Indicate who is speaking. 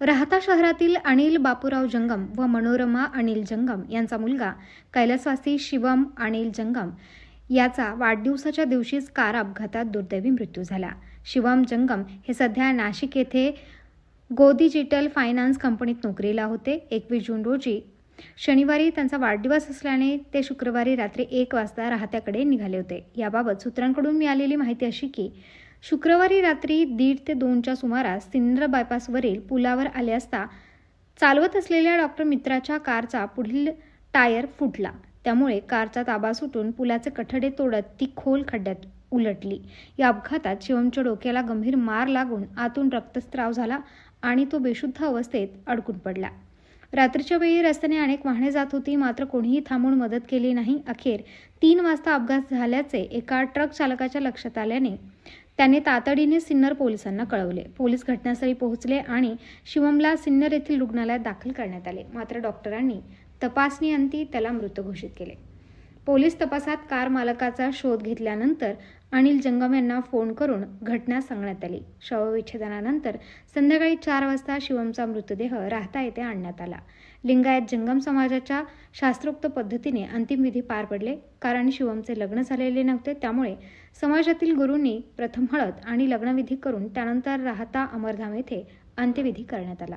Speaker 1: राहता शहरातील अनिल बापूराव जंगम व मनोरमा अनिल जंगम यांचा मुलगा कैलासवासी शिवम अनिल जंगम याचा वाढदिवसाच्या दिवशीच कार अपघातात दुर्दैवी मृत्यू झाला. शिवम जंगम हे सध्या नाशिक येथे गो डिजिटल फायनान्स कंपनीत नोकरीला होते. एकवीस जून रोजी शनिवारी त्यांचा वाढदिवस असल्याने ते शुक्रवारी रात्री एक वाजता राहत्याकडे निघाले होते. याबाबत सूत्रांकडून मिळालेली माहिती अशी की शुक्रवारी रात्री दीड ते दोनच्या सुमारास सिंद्र बायपासवरील पुलावर आले असता चालवत असलेल्या डॉक्टर मित्राच्या कारचा पुढील टायर फुटला. त्यामुळे कारचा ताबा सुटून पुलाचे कठडे तोडत ती खोल खड्ड्यात उलटली. या अपघातात शिवमच्या डोक्याला गंभीर मार लागून आतून रक्तस्त्राव झाला आणि तो बेशुद्ध अवस्थेत अडकून पडला. रात्रीच्या वेळी रस्त्याने अनेक वाहने जात होती मात्र कोणीही थांबून मदत केली नाही. अखेर तीन वाजता अपघात झाल्याचे एका ट्रक चालकाच्या लक्षात आल्याने त्याने तातडीने सिन्नर पोलिसांना कळवले. पोलीस घटनास्थळी पोहोचले आणि शिवमला सिन्नर येथील रुग्णालयात दाखल करण्यात आले. मात्र डॉक्टरांनी तपासणीअंती त्याला मृत घोषित केले. पोलीस तपासात कार मालकाचा शोध घेतल्यानंतर अनिल जंगम यांना फोन करून घटना सांगण्यात आली. शवविच्छेदनानंतर संध्याकाळी चार वाजता शिवमचा मृतदेह राहता येथे आणण्यात आला. लिंगायत जंगम समाजाच्या शास्त्रोक्त पद्धतीने अंतिम विधी पार पडले. कारण शिवमचे लग्न झालेले नव्हते त्यामुळे समाजातील गुरूंनी प्रथम हळद आणि लग्नविधी करून त्यानंतर राहता अमरधाम येथे अंत्यविधी करण्यात आला.